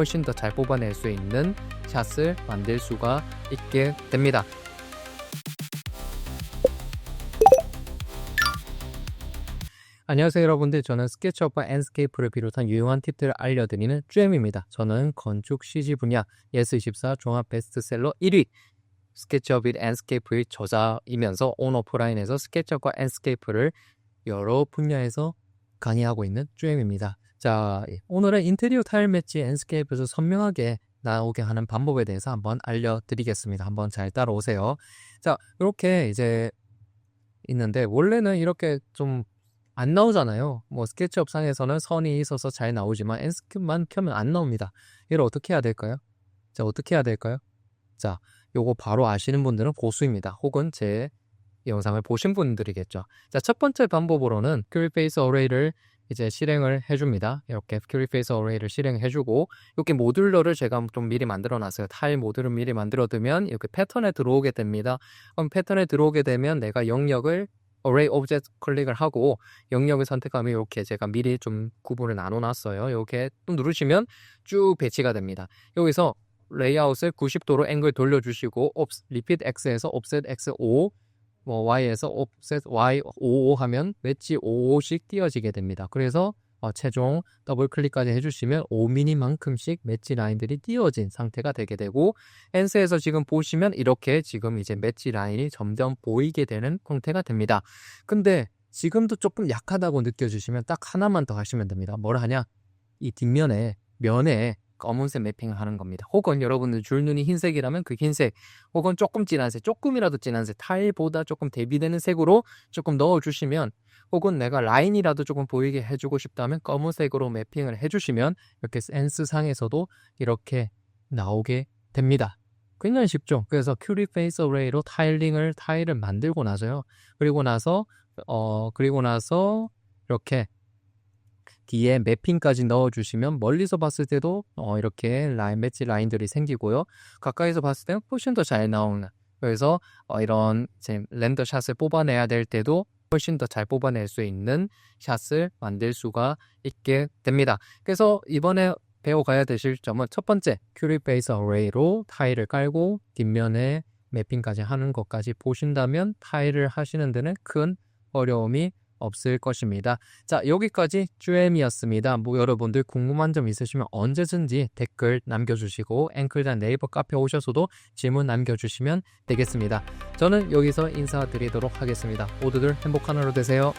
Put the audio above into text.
훨씬 더 잘 뽑아낼 수 있는 샷을 만들 수가 있게 됩니다. 안녕하세요 여러분들 저는 스케치업과 앤스케이프를 비롯한 유용한 팁들을 알려드리는 쭈엠입니다. 저는 건축 CG 분야 예스24 종합 베스트셀러 1위 스케치업 및 앤스케이프의 저자이면서 온오프라인에서 스케치업과 앤스케이프를 여러 분야에서 강의하고 있는 쭈엠입니다. 자 오늘은 인테리어 타일 매치 앤스케이프에서 선명하게 나오게 하는 방법에 대해서 한번 알려드리겠습니다. 한번 잘 따라오세요. 자 이렇게 이제 있는데 원래는 이렇게 좀 안 나오잖아요. 뭐 스케치업 상에서는 선이 있어서 잘 나오지만 엔스크만 켜면 안 나옵니다. 이걸 어떻게 해야 될까요? 자, 어떻게 해야 될까요? 자, 요거 바로 아시는 분들은 고수입니다. 혹은 제 영상을 보신 분들이겠죠. 자, 첫 번째 방법으로는 큐리 페이스 어레이를 이제 실행을 해줍니다. 이렇게 큐리 페이스 어레이를 실행해주고 이렇게 모듈러를 제가 좀 미리 만들어놨어요. 타일 모듈을 미리 만들어두면 이렇게 패턴에 들어오게 됩니다. 그럼 패턴에 들어오게 되면 내가 영역을 array object 클릭을 하고 영역을 선택하면 이렇게 제가 미리 좀 구분을 나눠놨어요. 이렇게 또 누르시면 쭉 배치가 됩니다. 여기서 레이아웃을 90도로 앵글 돌려주시고 repeat x에서 offset x5 뭐 y에서 offset y55 하면 웨지 55씩 띄어지게 됩니다. 그래서 어, 최종 더블 클릭까지 해주시면 5mm만큼씩 매치 라인들이 띄어진 상태가 되게 되고 엔스에서 지금 보시면 이렇게 지금 이제 매치 라인이 점점 보이게 되는 형태가 됩니다. 근데 지금도 조금 약하다고 느껴지시면 딱 하나만 더 하시면 됩니다. 뭘 하냐? 이 뒷면에 면에 검은색 매핑을 하는 겁니다. 혹은 여러분들 줄눈이 흰색이라면 그 흰색, 혹은 조금 진한 색, 조금이라도 진한 색, 타일보다 조금 대비되는 색으로 조금 넣어주시면 혹은 내가 라인이라도 조금 보이게 해주고 싶다면 검은색으로 매핑을 해주시면 이렇게 센스 상에서도 이렇게 나오게 됩니다. 굉장히 쉽죠. 그래서 큐리 페이스 어레이로 타일링을 타일을 만들고 나서요. 그리고 나서 어 그리고 나서 이렇게 뒤에 매핑까지 넣어주시면 멀리서 봤을 때도 어 이렇게 라인 매치 라인들이 생기고요. 가까이서 봤을 때는 훨씬 더 잘 나오는. 그래서 어 이런 렌더 샷을 뽑아내야 될 때도 훨씬 더 잘 뽑아낼 수 있는 샷을 만들 수가 있게 됩니다. 그래서 이번에 배워가야 되실 점은 첫 번째, 큐리 베이스 어레이로 타일을 깔고 뒷면에 매핑까지 하는 것까지 보신다면 타일을 하시는 데는 큰 어려움이 없을 것입니다. 자, 여기까지 쭈엠이었습니다. 뭐 여러분들 궁금한 점 있으시면 언제든지 댓글 남겨주시고 앵클단 네이버 카페 오셔서도 질문 남겨주시면 되겠습니다. 저는 여기서 인사드리도록 하겠습니다. 모두들 행복한 하루 되세요.